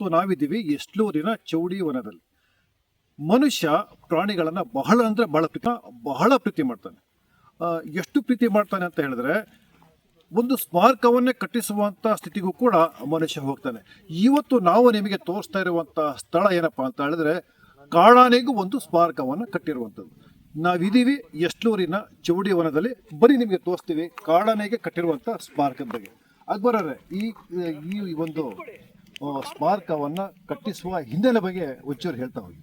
ಇವತ್ತು ನಾವಿದ್ದೀವಿ ಚೌಡಿ ವನದಲ್ಲಿ. ಮನುಷ್ಯ ಪ್ರಾಣಿಗಳನ್ನು ಬಹಳ ಅಂದರೆ ಬಹಳ ಪ್ರೀತಿ ಬಹಳ ಪ್ರೀತಿ ಮಾಡ್ತಾನೆ. ಎಷ್ಟು ಪ್ರೀತಿ ಮಾಡ್ತಾನೆ ಅಂತ ಹೇಳಿದ್ರೆ ಒಂದು ಸ್ಮಾರಕವನ್ನೇ ಕಟ್ಟಿಸುವಂಥ ಸ್ಥಿತಿಗೂ ಕೂಡ ಮನುಷ್ಯ ಹೋಗ್ತಾನೆ. ಇವತ್ತು ನಾವು ನಿಮಗೆ ತೋರಿಸ್ತಾ ಇರುವಂಥ ಸ್ಥಳ ಏನಪ್ಪ ಅಂತ ಹೇಳಿದ್ರೆ ಕಾಡಾನೆಗೂ ಒಂದು ಸ್ಮಾರಕವನ್ನು ಕಟ್ಟಿರುವಂಥದ್ದು. ನಾವಿದ್ದೀವಿ ಚೌಡಿ ವನದಲ್ಲಿ. ಬರೀ ನಿಮಗೆ ತೋರಿಸ್ತೀವಿ ಕಾಡಾನೆಗೆ ಕಟ್ಟಿರುವಂಥ ಸ್ಮಾರಕದ ಬಗ್ಗೆ. ಅಕ್ಬರರೇ, ಈ ಈ ಒಂದು ಸ್ಮಾರಕವನ್ನ ಕಟ್ಟಿಸುವ ಹಿನ್ನೆಲೆ ಬಗ್ಗೆ ಒಂಚೂರು ಹೇಳ್ತಾ ಹೋಗಿ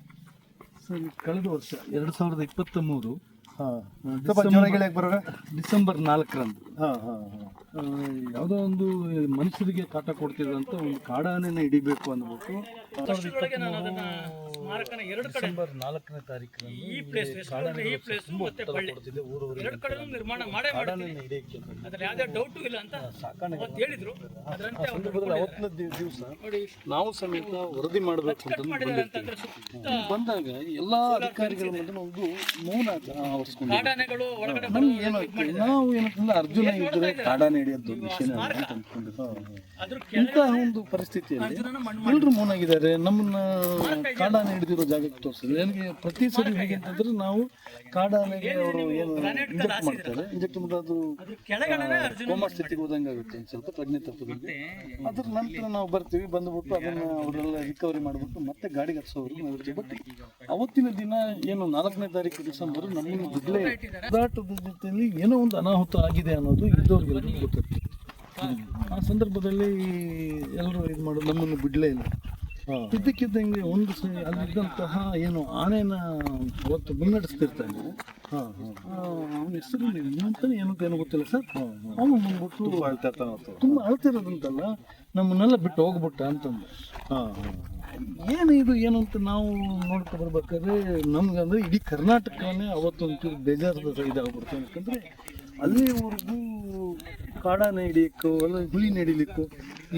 ಸರ್ ಕಳೆದ ವರ್ಷ ಎರಡು ಸಾವಿರದ ಇಪ್ಪತ್ತ ಮೂರು. ಡಿಸೆಂಬರ್ ನಾಲ್ಕರಂದು ಯಾವುದೋ ಒಂದು ಮನುಷ್ಯರಿಗೆ ಕಾಟ ಕೊಡ್ತಿರೋಂತ ಒಂದು ಕಾಡಾನೆನ ಹಿಡಿಬೇಕು ಅಂದ್ಬಿಟ್ಟು ಡಿಸೆಂಬರ್ ನಾಲ್ಕನೇ ದಿವಸ ನೋಡಿ ನಾವು ಸಮೇತ ವರದಿ ಮಾಡಬೇಕು ಅಂತ ಬಂದಾಗ ಎಲ್ಲಾ ಅಧಿಕಾರಿಗಳ ಒಂದು ಮೌನ ಆವರಿಸ್ಕೊಂಡು ನಾವು ಏನಂತಂದ್ರೆ ಅರ್ಜುನ ಇದ್ರೆ ಕಾಡಾನೆ ಹಿಡಿಯೋದು ವಿಷಯನೇ ಅಂತ ಇಂತಹ ಒಂದು ಪರಿಸ್ಥಿತಿಯಲ್ಲಿ ಎಲ್ಲರೂ ಮೌನಾಗಿದ್ದಾರೆ. ನಮ್ಮನ್ನ ಕಾಡಾನೆ ಹಿಡಿದಿರೋ ಜಾಗಕ್ಕೆ ತೋರಿಸಿದ್ರೆ. ನನಗೆ ಪ್ರತಿ ಸರಿ ಹೇಗೆ ಅಂತಂದ್ರೆ ನಾವು ಕಾಡಾನೆಗೆ ಅವರು ಏನು ಇಂಜೆಕ್ಟ್ ಮಾಡ್ತಾರೆ. ಇಂಜೆಕ್ಟ್ ಮಾಡಿದ್ರೆ ಅದು ಕೋಮ ಸ್ಥಿತಿಗೆ ಹೋದಂಗೆ ಆಗುತ್ತೆ ಸ್ವಲ್ಪ ಪ್ರಜ್ಞೆ ತಪ್ಪದಂಗೆ ಅದ್ರ ನಂತರ ನಾವು ಬರ್ತೀವಿ. ಬಂದ್ಬಿಟ್ಟು ಅದನ್ನ ಅವರೆಲ್ಲ ರಿಕವರಿ ಮಾಡಿಬಿಟ್ಟು ಮತ್ತೆ ಗಾಡಿಗೆ ಹತ್ಸೋರು ಬಟ್ ಅವತ್ತಿನ ದಿನ ಏನು ನಾಲ್ಕನೇ ತಾರೀಕು ಡಿಸೆಂಬರ್ ನಮ್ಮನ್ನು ಬಿಡ್ಲೇ ಹೋರಾಟದ ಜೊತೆಯಲ್ಲಿ ಏನೋ ಒಂದು ಅನಾಹುತ ಆಗಿದೆ ಅನ್ನೋದು ಇದ್ದವ್ರಿಗೆಲ್ಲರಿಗೂ ಗೊತ್ತಿತ್ತು ಆ ಸಂದರ್ಭದಲ್ಲಿ ಎಲ್ಲರೂ ಇದು ಮಾಡೋದು ನಮ್ಮನ್ನು ಬಿಡಲೇ ಇಲ್ಲ. ಇದ್ದಕ್ಕಿದ್ದಂಗೆ ಒಂದು ಸ ಅಲ್ಲಿದ್ದಂತಹ ಏನು ಆನೆನ ಅವತ್ತು ಮುನ್ನಡೆಸ್ತಿರ್ತಾನೆ ಅವನ ಹೆಸರು ಅಂತಾನೆ ಏನಂತ ಏನು ಗೊತ್ತಿಲ್ಲ ಸರ್. ಅವನು ಬಂದ್ಬಿಟ್ಟು ಅವತ್ತು. ತುಂಬ ಅಳ್ತಿರೋದಂತಲ್ಲ ನಮ್ಮನ್ನೆಲ್ಲ ಬಿಟ್ಟು ಹೋಗ್ಬಿಟ್ಟ ಅಂತಂದು. ಏನು ಇದು ಏನು ಅಂತ ನಾವು ನೋಡ್ಕೊ ಬರ್ಬೇಕಾದ್ರೆ ನಮ್ಗಂದ್ರೆ ಇಡೀ ಕರ್ನಾಟಕನೇ ಅವತ್ತೊಂದು ಬೇಜಾರದ ಇದಾಗ್ಬಿಡ್ತು. ಯಾಕಂದ್ರೆ ಅಲ್ಲಿವರೆಗೂ ಕಾಡಾನೆ ಹಿಡಿಯಕ್ಕೋ ಅಲ್ಲ ಹುಲಿ ನಡಿಲಿಕ್ಕೋ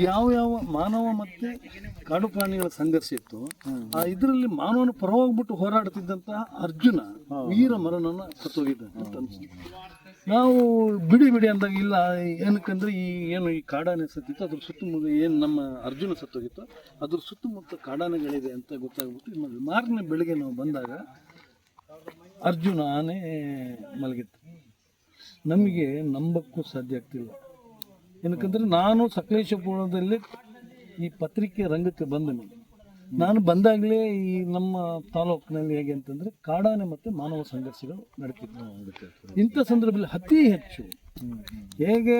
ಯಾವ ಯಾವ ಮಾನವ ಮತ್ತೆ ಕಾಡು ಪ್ರಾಣಿಗಳ ಸಂಘರ್ಷ ಇತ್ತು ಆ ಇದರಲ್ಲಿ ಮಾನವನ ಪರವಾಗ್ಬಿಟ್ಟು ಹೋರಾಡ್ತಿದ್ದಂತಹ ಅರ್ಜುನ ವೀರ ಮರಣನ ಕತ್ತೋಗಿದ್ದ ಅಂತ ಅನ್ಸುತ್ತೆ ನಾವು ಬಿಡಿ ಬಿಡಿ ಅಂದಾಗ ಇಲ್ಲ ಏನಕ್ಕಂದ್ರೆ ಈ ಏನು ಈ ಕಾಡಾನೆ ಸತ್ತಿತ್ತು ಅದ್ರ ಸುತ್ತಮುತ್ತ ಏನು ನಮ್ಮ ಅರ್ಜುನ ಸತ್ತೋಗಿತ್ತು ಅದ್ರ ಸುತ್ತಮುತ್ತ ಕಾಡಾನೆಗಳಿದೆ ಅಂತ ಗೊತ್ತಾಗ್ಬಿಟ್ಟು ಮಾರನೇ ಬೆಳಿಗ್ಗೆ ನಾವು ಬಂದಾಗ ಅರ್ಜುನ ಆನೆ ಮಲಗಿತ್ತು ನಮಗೆ ನಂಬಕ್ಕೂ ಸಾಧ್ಯ ಆಗ್ತಿಲ್ಲ. ಏನಕ್ಕಂದ್ರೆ ನಾನು ಸಕಲೇಶಪುರದಲ್ಲಿ ಈ ಪತ್ರಿಕೆ ರಂಗಕ್ಕೆ ಬಂದನು ನಾನು ಬಂದಾಗಲೇ ಈ ನಮ್ಮ ತಾಲೂಕಿನಲ್ಲಿ ಹೇಗೆ ಅಂತಂದ್ರೆ ಕಾಡಾನೆ ಮತ್ತು ಮಾನವ ಸಂಘರ್ಷಗಳು ನಡೀತಿತ್ತು ಇಂಥ ಸಂದರ್ಭದಲ್ಲಿ ಅತಿ ಹೆಚ್ಚು ಹೇಗೆ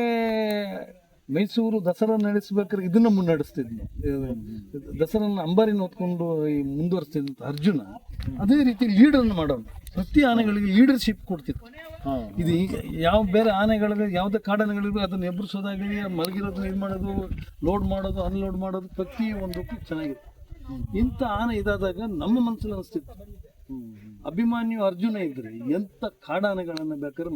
ಮೈಸೂರು ದಸರಾ ನಡೆಸಬೇಕಾದ್ರೆ ಇದನ್ನ ಮುನ್ನಡೆಸ್ತಿದ್ನು ದಸರನ್ನ ಅಂಬಾರಿನ ಹೊತ್ಕೊಂಡು ಈ ಮುಂದುವರಿಸ್ತಿದ್ದಂಥ ಅರ್ಜುನ. ಅದೇ ರೀತಿ ಲೀಡರ್ನ ಮಾಡೋನು ಪ್ರತಿ ಆನೆಗಳಿಗೆ ಲೀಡರ್ಶಿಪ್ ಕೊಡ್ತಿತ್ತು ಇದು ಈಗ ಯಾವ ಬೇರೆ ಆನೆಗಳಿಗೆ ಯಾವುದೇ ಕಾಡಾನೆಗಳಿಗೂ ಅದನ್ನ ಎಬ್ಬರಿಸೋದಾಗಲಿ ಮಲಗಿರೋದನ್ನ ಇದು ಮಾಡೋದು, ಲೋಡ್ ಮಾಡೋದು ಅನ್ಲೋಡ್ ಮಾಡೋದು ಪ್ರತಿ ಒಂದಕ್ಕೂ ಚೆನ್ನಾಗಿತ್ತು. ಇಂಥ ಆನೆ ಇದಾದಾಗ ನಮ್ಮ ಮನಸ್ಸಲ್ಲಿ ಅನಿಸ್ತಿತ್ತು. ಅಭಿಮಾನಿಯು ಅರ್ಜುನ ಇದ್ರೆ ಎಂಥ ಕಾಡಾನೆಗಳನ್ನು ಬೇಕಾದ್ರೆ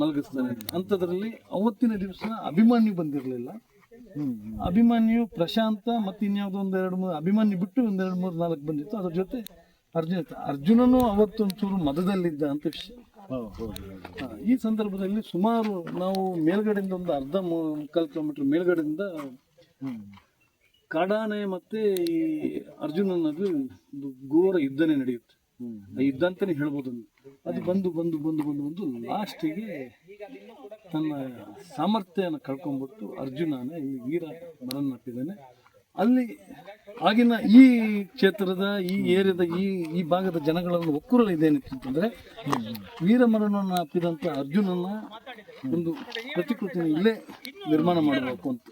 ಮಲಗಿಸ್ತಾನೆ ಅಂಥದ್ರಲ್ಲಿ ಅವತ್ತಿನ ದಿವಸ ಅಭಿಮಾನಿ ಬಂದಿರಲಿಲ್ಲ. ಅಭಿಮಾನಿಯು ಪ್ರಶಾಂತ ಮತ್ತು ಇನ್ಯಾವುದೋ ಒಂದು ಎರಡು ಮೂರು ಅಭಿಮಾನಿ ಬಿಟ್ಟು ಒಂದೆರಡು ಮೂರು ನಾಲ್ಕು ಬಂದಿತ್ತು. ಅದ್ರ ಜೊತೆ ಅರ್ಜುನ ಅರ್ಜುನನು ಅವತ್ತೊಂಚೂರು ಮದದಲ್ಲಿದ್ದ ಅಂತ ವಿಷಯ. ಈ ಸಂದರ್ಭದಲ್ಲಿ ಸುಮಾರು ನಾವು ಮೇಲ್ಗಡೆಯಿಂದ ಒಂದು ಅರ್ಧ ಮುಕ್ಕಾಲು ಕಿಲೋಮೀಟರ್ ಮೇಲ್ಗಡೆಯಿಂದ ಕಾಡಾನೆ ಮತ್ತೆ ಈ ಅರ್ಜುನನದು ಅನ್ನೋದು ಘೋರ ಯುದ್ಧನೇ ನಡೆಯುತ್ತೆ. ಆ ಯುದ್ಧ ಅಂತಾನೆ ಹೇಳ್ಬೋದು. ಅದು ಬಂದು ಬಂದು ಬಂದು ಬಂದು ಬಂದು ಲಾಸ್ಟಿಗೆ ತನ್ನ ಸಾಮರ್ಥ್ಯನ ಕಳ್ಕೊಂಡ್ಬಿಟ್ಟು ಅರ್ಜುನನೇ ಈ ವೀರ ಮರನ್ನಪ್ಪಿದ್ದಾನೆ ಅಲ್ಲಿ ಆಗಿನ ಈ ಕ್ಷೇತ್ರದ, ಈ ಏರಿಯಾದ, ಈ ಈ ಭಾಗದ ಜನಗಳನ್ನು ಒಕ್ಕೂರಲು ಇದೇನಿತ್ತು ಅಂತಂದ್ರೆ ವೀರಮರಣವನ್ನು ಅಪ್ಪಿದಂಥ ಅರ್ಜುನನ ಒಂದು ಪ್ರತಿಕೃತಿನ ಇಲ್ಲೇ ನಿರ್ಮಾಣ ಮಾಡಬೇಕು ಅಂತ.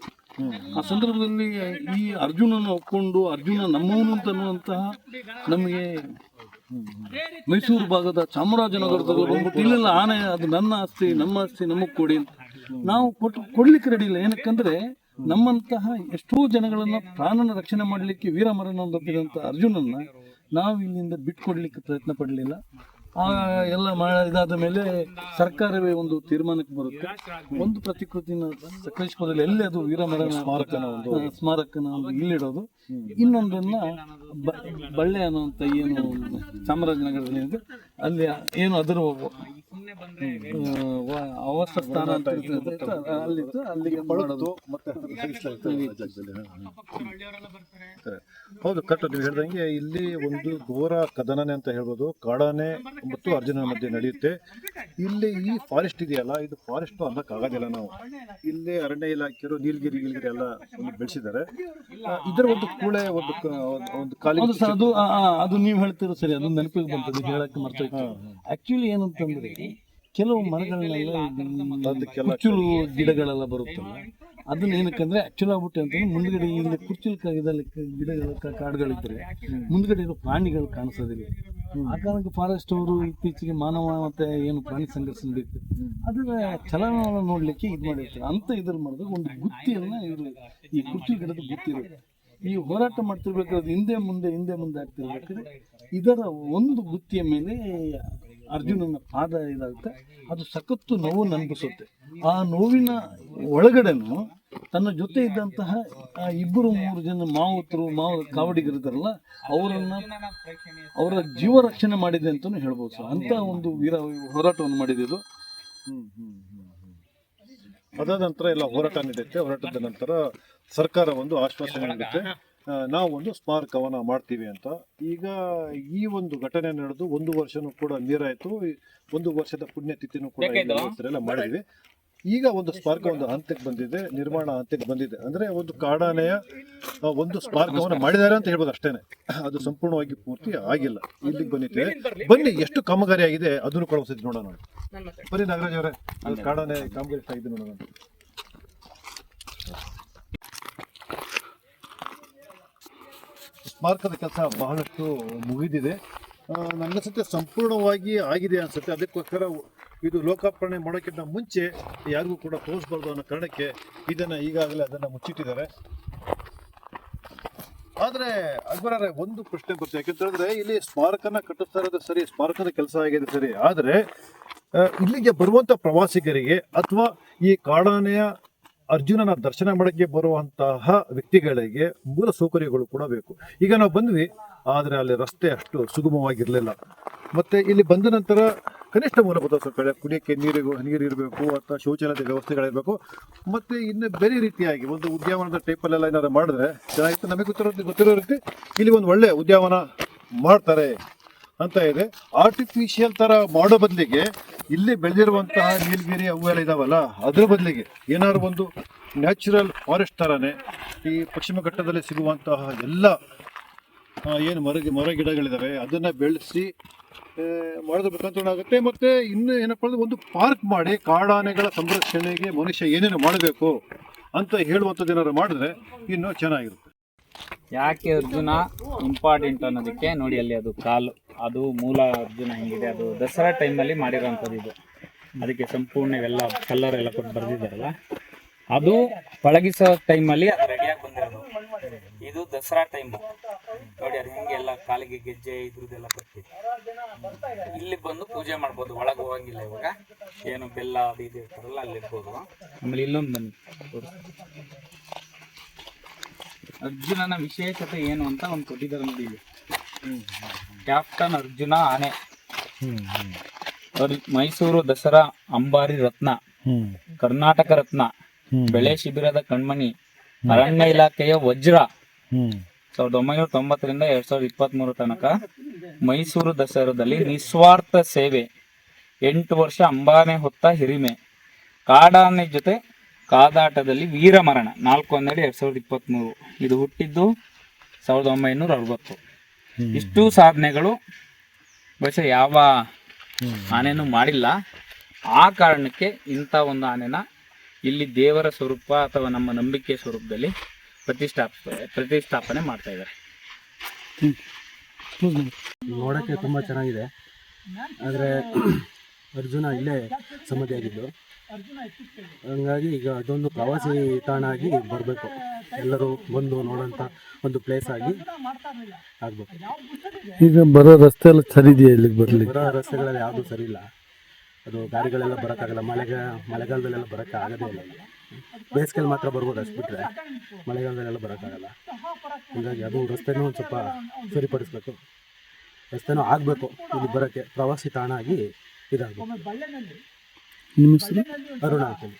ಆ ಸಂದರ್ಭದಲ್ಲಿ ಈ ಅರ್ಜುನನ ಒಪ್ಕೊಂಡು, ಅರ್ಜುನ ನಮ್ಮವನು ಅಂತ ಅನ್ನುವಂತಹ ನಮಗೆ ಮೈಸೂರು ಭಾಗದ ಚಾಮರಾಜನಗರದಲ್ಲಿ ಬಂದ್ಬಿಟ್ಟು ಇಲ್ಲೆಲ್ಲ ಆನೆ ಅದು ನನ್ನ ಆಸ್ತಿ ನಮ್ಮ ಆಸ್ತಿ ನಮಗೆ ಕೊಡಿ ಅಂತ. ನಾವು ಕೊಟ್ಟು ಕೊಡ್ಲಿಕ್ಕೆ ರೆಡಿ ಇಲ್ಲ. ಏನಕ್ಕಂದ್ರೆ ನಮ್ಮಂತಹ ಎಷ್ಟೋ ಜನಗಳನ್ನ ಪ್ರಾಣನ ರಕ್ಷಣೆ ಮಾಡಲಿಕ್ಕೆ ವೀರಮರಣ ಒಪ್ಪಿದಂಥ ಅರ್ಜುನನ್ನ ನಾವು ಇಲ್ಲಿಂದ ಬಿಟ್ಕೊಡ್ಲಿಕ್ಕೆ ಪ್ರಯತ್ನ ಪಡಲಿಲ್ಲ. ಆ ಎಲ್ಲ ಇದಾದ ಮೇಲೆ ಸರ್ಕಾರವೇ ಒಂದು ತೀರ್ಮಾನಕ್ಕೆ ಬರುತ್ತೆ. ಒಂದು ಪ್ರತಿಕೃತಿನ ಸಕಲೇಶ್ಪುರದಲ್ಲಿ ಎಲ್ಲಿ ಅದು ವೀರಮರ ಸ್ಮಾರಕನ ಒಂದು ಸ್ಮಾರಕನ ಒಂದು ಇಲ್ಲಿಡೋದು. ಇನ್ನೊಂದನ್ನ ಬಳ್ಳೆ ಅನ್ನುವಂತ ಏನು ಚಾಮರಾಜನಗರದಲ್ಲಿ ಅಲ್ಲಿ ಏನು ಅದರ ಸ್ಥಾನ ಅಂತ ಇರ್ತದೆ, ಅಲ್ಲಿತ್ತು ಅಲ್ಲಿಗೆ ಮಾಡೋದು. ಮತ್ತೆ ಹೌದು ಕರೆಕ್ಟ್ ನೀವು ಹೇಳ್ದಂಗೆ ಇಲ್ಲಿ ಒಂದು ಘೋರ ಕದನನೆ ಅಂತ ಹೇಳ್ಬೋದು. ಕಾಡಾನೆ ಮತ್ತು ಅರ್ಜುನನ ಮಧ್ಯೆ ನಡೆಯುತ್ತೆ. ಇಲ್ಲಿ ಈ ಫಾರೆಸ್ಟ್ ಇದೆಯಲ್ಲ ಇದು ಫಾರೆಸ್ಟ್ ಅನ್ನಕ್ಕಾಗೋದಿಲ್ಲ ನಾವು. ಇಲ್ಲಿ ಅರಣ್ಯ ಇಲಾಖೆಯವರು ನೀಲಗಿರಿ ಗೀಲ್ಗಿರಿ ಎಲ್ಲ ಬೆಳೆಸಿದ್ದಾರೆ. ಇದರ ಒಂದು ಕೂಳೆ ಒಂದು ಒಂದು- ಅದು ಆ, ಅದು ನೀವು ಹೇಳ್ತೀರೋ ಸರಿ ಅದು ನೆನಪಿಗೆ ಬಂತು ಹೇಳಕ್ಕೆ ಮರ್ತೋಯ್ತು. ಆಕ್ಚುಲಿ ಏನಂತಂದ್ರೆ ಕೆಲವು ಮರಗಳನ್ನೆಲ್ಲ ಕುಚ್ಚುಲು ಗಿಡಗಳೆಲ್ಲ ಬರುತ್ತಲ್ಲ ಅದನ್ನ ಏನಕ್ಕಂದ್ರೆ ಆಕ್ಚುಲ್ ಆಗ್ಬಿಟ್ಟು ಅಂತಂದ್ರೆ ಮುಂದ್ಗಡೆ ಇಲ್ಲಿ ಕುರ್ಚಿಲ್ ಕಾಗಿದಲ್ಲಿ ಗಿಡಗಳ ಕಾಡುಗಳಿದ್ರೆ ಮುಂದ್ಗಡೆ ಇರೋ ಪ್ರಾಣಿಗಳು ಕಾಣಿಸೋದಿಲ್ಲ. ಆ ಕಾರಣಕ್ಕೆ ಫಾರೆಸ್ಟ್ ಅವರು ಇತ್ತೀಚೆಗೆ ಮಾನವ ಮತ್ತೆ ಏನು ಪ್ರಾಣಿ ಸಂಘರ್ಷ ನಡೀತು ಅದರ ಚಲನವನ್ನು ನೋಡ್ಲಿಕ್ಕೆ ಇದು ಮಾಡಿರ್ತಾರೆ. ಅಂತ ಇದ್ರ ಮಾಡಿದಾಗ ಒಂದು ಗುತ್ತಿಯನ್ನ ಇವರು ಈ ಕುರ್ಚಿಲ್ ಗಿಡದ ಗುತ್ತಿರುತ್ತೆ ಈ ಹೋರಾಟ ಮಾಡ್ತಿರ್ಬೇಕಾದ್ರೆ ಹಿಂದೆ ಮುಂದೆ ಹಿಂದೆ ಮುಂದೆ ಆಗ್ತಿರ್ಬೇಕಾದ್ರೆ ಇದರ ಒಂದು ಗುತ್ತಿಯ ಮೇಲೆ ಅರ್ಜುನನ ಪಾದ ಇದಾಗುತ್ತೆ. ಅದು ಸಖತ್ತು ನೋವು ನಂಬಿಸುತ್ತೆ ಆ ನೋವಿನ ಒಳಗಡೆನೂ ತನ್ನ ಜೊತೆ ಇದ್ದಂತಹ ಇಬ್ಬರು ಮೂರು ಜನ ಮಾವುತರು ಮಾವು ಕಾವಡಿಗರಿದ್ದಾರಲ್ಲ ಅವರನ್ನ ಅವರ ಜೀವ ರಕ್ಷಣೆ ಮಾಡಿದೆ ಅಂತಲೂ ಹೇಳ್ಬೋದು ಸರ್. ಅಂತ ಒಂದು ವೀರ ಹೋರಾಟವನ್ನು ಮಾಡಿದ್ದು. ಹ್ಮ್, ಹ್ಮ್. ಅದಾದ ನಂತರ ಎಲ್ಲ ಹೋರಾಟ ನಡೆಯುತ್ತೆ. ಹೋರಾಟದ ನಂತರ ಸರ್ಕಾರ ಒಂದು ಆಶ್ವಾಸನೆ ನೀಡುತ್ತೆ. ನಾವು ಒಂದು ಸ್ಮಾರಕವನ್ನು ಮಾಡ್ತೀವಿ ಅಂತ. ಈಗ ಈ ಒಂದು ಘಟನೆ ನಡೆದು ಒಂದು ವರ್ಷನೂ ಕೂಡ ನೀರಾಯಿತು. ಈ ಒಂದು ವರ್ಷದ ಪುಣ್ಯತಿಥಿನೂ ಕೂಡ ಎಲ್ಲ ಮಾಡಿದ್ವಿ. ಈಗ ಒಂದು ಸ್ಮಾರಕ ಒಂದು ಹಂತಕ್ಕೆ ಬಂದಿದೆ ನಿರ್ಮಾಣ ಹಂತಕ್ಕೆ ಬಂದಿದೆ. ಅಂದ್ರೆ ಒಂದು ಕಾಡಾನೆಯ ಒಂದು ಸ್ಪಾರ್ಕವನ್ನು ಮಾಡಿದ್ದಾರೆ ಅಂತ ಹೇಳ್ಬೋದು ಅಷ್ಟೇನೆ. ಅದು ಸಂಪೂರ್ಣವಾಗಿ ಪೂರ್ತಿ ಆಗಿಲ್ಲ. ಇಲ್ಲಿಗೆ ಬಂದಿದ್ದೇವೆ ಬನ್ನಿ ಎಷ್ಟು ಕಾಮಗಾರಿ ಆಗಿದೆ? ಅದನ್ನು ಕೂಡ ಒಂದ್ಸತಿ ನೋಡೋಣ ಬನ್ನಿ ನಾಗರಾಜ್ ಅವರೇ ಅದು ಕಾಡಾನೆ ಕಾಮಗಾರಿ ಆಗಿದೆ ನೋಡೋಣ ಸ್ಮಾರಕದ ಕೆಲಸ ಬಹಳಷ್ಟು ಮುಗಿದಿದೆ. ನನಗನ್ಸುತ್ತೆ ಸಂಪೂರ್ಣವಾಗಿ ಆಗಿದೆ ಅನ್ಸುತ್ತೆ. ಅದಕ್ಕೋಸ್ಕರ ಇದು ಲೋಕಾರ್ಪಣೆ ಮಾಡೋಕ್ಕಿಂತ ಮುಂಚೆ ಯಾರಿಗೂ ಕೂಡ ತೋರಿಸ್ಬಾರ್ದು ಅನ್ನೋ ಕಾರಣಕ್ಕೆ ಇದನ್ನು ಈಗಾಗಲೇ ಅದನ್ನು ಮುಚ್ಚಿಟ್ಟಿದ್ದಾರೆ. ಆದರೆ ಅಕ್ಬರ ಒಂದು ಪ್ರಶ್ನೆ ಬರ್ತದೆ ಯಾಕಂತ ಹೇಳಿದ್ರೆ ಇಲ್ಲಿ ಸ್ಮಾರಕನ ಕಟ್ಟಿಸ್ತಾ ಇರೋದು ಸರಿ, ಸ್ಮಾರಕದ ಕೆಲಸ ಆಗಿದೆ ಸರಿ. ಆದರೆ ಇಲ್ಲಿಗೆ ಬರುವಂಥ ಪ್ರವಾಸಿಗರಿಗೆ ಅಥವಾ ಈ ಕಾಡಾನೆಯ ಅರ್ಜುನನ ದರ್ಶನ ಮಾಡಕ್ಕೆ ಬರುವಂತಹ ವ್ಯಕ್ತಿಗಳಿಗೆ ಮೂಲ ಸೌಕರ್ಯಗಳು ಕೂಡ ಬೇಕು. ಈಗ ನಾವು ಬಂದ್ವಿ, ಆದರೆ ಅಲ್ಲಿ ರಸ್ತೆ ಅಷ್ಟು ಸುಗಮವಾಗಿರಲಿಲ್ಲ. ಮತ್ತೆ ಇಲ್ಲಿ ಬಂದ ನಂತರ ಕನಿಷ್ಠ ಮೂಲಭೂತ ಸೌಕರ್ಯ, ಕುಡಿಯಕ್ಕೆ ನೀರಿಗೂ, ನೀರು ಇರಬೇಕು, ಅಥವಾ ಶೌಚಾಲಯದ ವ್ಯವಸ್ಥೆಗಳಿರಬೇಕು. ಮತ್ತೆ ಇನ್ನು ಬೇರೆ ರೀತಿಯಾಗಿ ಒಂದು ಉದ್ಯಾನವನದ ಟೈಪಲ್ಲೆಲ್ಲ ಏನಾದರೂ ಮಾಡಿದ್ರೆ, ಚೆನ್ನಾಗಿತ್ತು. ನಮಗೆ ಗೊತ್ತಿರೋ ಗೊತ್ತಿರೋ ರೀತಿ ಇಲ್ಲಿ ಒಂದು ಒಳ್ಳೆ ಉದ್ಯಾನವನ ಮಾಡ್ತಾರೆ. ಅಂತ ಇದೆ. ಆರ್ಟಿಫಿಷಿಯಲ್ ತರ ಮಾಡೋ ಬದಲಿಗೆ ಇಲ್ಲಿ ಬೆಳೆದಿರುವಂತಹ ನೀಲಗಿರಿ ಅವು ಎಲ್ಲ ಇದಾವಲ್ಲ, ಅದ್ರ ಬದಲಿಗೆ ಏನಾದ್ರು ಒಂದು ನ್ಯಾಚುರಲ್ ಫಾರೆಸ್ಟ್ ತರಾನೇ ಈ ಪಶ್ಚಿಮ ಘಟ್ಟದಲ್ಲಿ ಸಿಗುವಂತಹ ಎಲ್ಲ ಏನು ಮರ ಮರ ಗಿಡಗಳಿದಾವೆ ಅದನ್ನ ಬೆಳೆಸಿ ಮಾಡೋದು ಆಗುತ್ತೆ ಮತ್ತೆ ಇನ್ನು ಏನಪ್ಪ ಅಂದ್ರೆ ಒಂದು ಪಾರ್ಕ್ ಮಾಡಿ ಕಾಡಾನೆಗಳ ಸಂರಕ್ಷಣೆಗೆ ಮನುಷ್ಯ ಏನೇನು ಮಾಡಬೇಕು ಅಂತ ಹೇಳುವಂಥದ್ದು ಏನಾದ್ರು ಮಾಡಿದ್ರೆ ಇನ್ನೂ ಚೆನ್ನಾಗಿರುತ್ತೆ. ಯಾಕೆ ಅರ್ಜುನ ಇಂಪಾರ್ಟೆಂಟ್ ಅನ್ನೋದಕ್ಕೆ ನೋಡಿ ಅಲ್ಲಿ ಅದು ಕಾಲು. ಅದು ಮೂಲ ಅರ್ಜುನ ಹೆಂಗಿದೆ, ಅದು ದಸರಾ ಟೈಮಲ್ಲಿ ಮಾಡಿರೋಂಥದ್ದು ಇದು. ಅದಕ್ಕೆ ಸಂಪೂರ್ಣ ಇವೆಲ್ಲ ಕಲರ್ ಎಲ್ಲ ಕೊಟ್ಟು ಬರೆದಿದ್ದಾರಲ್ಲ. ಅದು ಪಳಗಿಸೋ ಟೈಮಲ್ಲಿ ಅದು ರೆಡಿಯಾಗಿ ಬಂದಿರೋದು. ಇದು ದಸರಾ ಟೈಮ್ ನೋಡಿ, ಅದು ಹೆಂಗೆ ಎಲ್ಲ ಕಾಲಿಗೆ ಗೆಜ್ಜೆ ಇದ್ರದ್ದೆಲ್ಲ ಕೊಟ್ಟಿದೆ ಇಲ್ಲಿ ಬಂದು ಪೂಜೆ ಮಾಡ್ಬೋದು, ಒಳಗೆ ಹೋಗಂಗಿಲ್ಲ ಇವಾಗ. ಏನು ಬೆಲ್ಲ ಅದು ಇದು ಇರ್ತಾರಲ್ಲ, ಅಲ್ಲಿ ಇರ್ಬೋದು. ಆಮೇಲೆ ಇಲ್ಲೊಂದು ಬನ್ನಿ. ಅರ್ಜುನನ ವಿಶೇಷತೆ ಏನು ಅಂತ ಒಂದು ಕೊಟ್ಟಿದ್ದಾರೆ ನೋಡಿ ಇಲ್ಲಿ. ಕ್ಯಾಪ್ಟನ್ ಅರ್ಜುನ ಆನೆ. ಮೈಸೂರು ದಸರಾ ಅಂಬಾರಿ ರತ್ನ ಕರ್ನಾಟಕ ರತ್ನ ಬೆಳೆ ಶಿಬಿರದ ಕಣ್ಮಣಿ ಅರಣ್ಯ ಇಲಾಖೆಯ ವಜ್ರ. ಸಾವಿರದ ಒಂಬೈನೂರ ತೊಂಬತ್ತರಿಂದ ಎರಡ್ ಸಾವಿರದ ಇಪ್ಪತ್ತ್ ಮೂರು ತನಕ ಮೈಸೂರು ದಸರಾದಲ್ಲಿ ನಿಸ್ವಾರ್ಥ ಸೇವೆ. ಎಂಟು ವರ್ಷ ಅಂಬಾನೆ ಹೊತ್ತ ಹಿರಿಮೆ. ಕಾಡಾನೆ ಜೊತೆ ಕಾದಾಟದಲ್ಲಿ ವೀರ ಮರಣ ನಾಲ್ಕು ಹನ್ನೆರಡು ಎರಡ್ ಸಾವಿರದ ಇಪ್ಪತ್ತ್ ಮೂರು ಇದು ಹುಟ್ಟಿದ್ದು ಸಾವಿರದ ಒಂಬೈನೂರ ಅರವತ್ತು. ಇಷ್ಟು ಸಾಧನೆಗಳು ಬಹುಶಃ ಯಾವ ಆನೆನೂ ಮಾಡಿಲ್ಲ. ಆ ಕಾರಣಕ್ಕೆ ಇಂಥ ಒಂದು ಆನೆನ ಇಲ್ಲಿ ದೇವರ ಸ್ವರೂಪ ಅಥವಾ ನಮ್ಮ ನಂಬಿಕೆ ಸ್ವರೂಪದಲ್ಲಿ ಪ್ರತಿಷ್ಠಾಪ ಪ್ರತಿಷ್ಠಾಪನೆ ಮಾಡ್ತಾ ಇದ್ದಾರೆ. ನೋಡೋಕ್ಕೆ ತುಂಬ ಚೆನ್ನಾಗಿದೆ. ಆದರೆ ಅರ್ಜುನ ಇಲ್ಲೇ ಸಮಾಧಿಯಾಗಿದ್ದು. ಹಂಗಾಗಿ ಈಗ ಅದೊಂದು ಪ್ರವಾಸಿ ತಾಣ ಆಗಿ ಬರಬೇಕು. ಎಲ್ಲರೂ ಬಂದು ನೋಡೋಂಥ ಒಂದು ಪ್ಲೇಸ್ ಆಗಿ ಆಗಬೇಕು. ಈಗ ಬರೋ ರಸ್ತೆ ಎಲ್ಲ ಸರಿ ಇದೆಯಾ ಇಲ್ಲಿಗೆ ಬರಲಿ ಬರೋ ರಸ್ತೆಗಳಲ್ಲಿ ಯಾವುದೂ ಸರಿ ಇಲ್ಲ. ಅದು ಗಾಡಿಗಳೆಲ್ಲ ಬರೋಕ್ಕಾಗಲ್ಲ. ಮಳೆಗ ಮಳೆಗಾಲದಲ್ಲೆಲ್ಲ ಬರೋಕ್ಕೆ ಆಗೋದೇ ಇಲ್ಲ. ಇಲ್ಲಿ. ಮಾತ್ರ ಬರ್ಬೋದು ಅಷ್ಟು ಬಿಟ್ಟರೆ ಮಳೆಗಾಲದಲ್ಲೆಲ್ಲ ಬರೋಕ್ಕಾಗಲ್ಲ. ಹೀಗಾಗಿ ಅದು ರಸ್ತೆನೂ ಒಂದು ಸ್ವಲ್ಪ ಸರಿಪಡಿಸ್ಬೇಕು. ರಸ್ತೆನೂ ಆಗಬೇಕು. ಇಲ್ಲಿ ಬರೋಕ್ಕೆ ಪ್ರವಾಸಿ ತಾಣ ಆಗಿ ಇದಾಗಬೇಕು. ನಿಮ್ಮ ಹೆಸರು ಅರುಣ ಅಂತೇಳಿ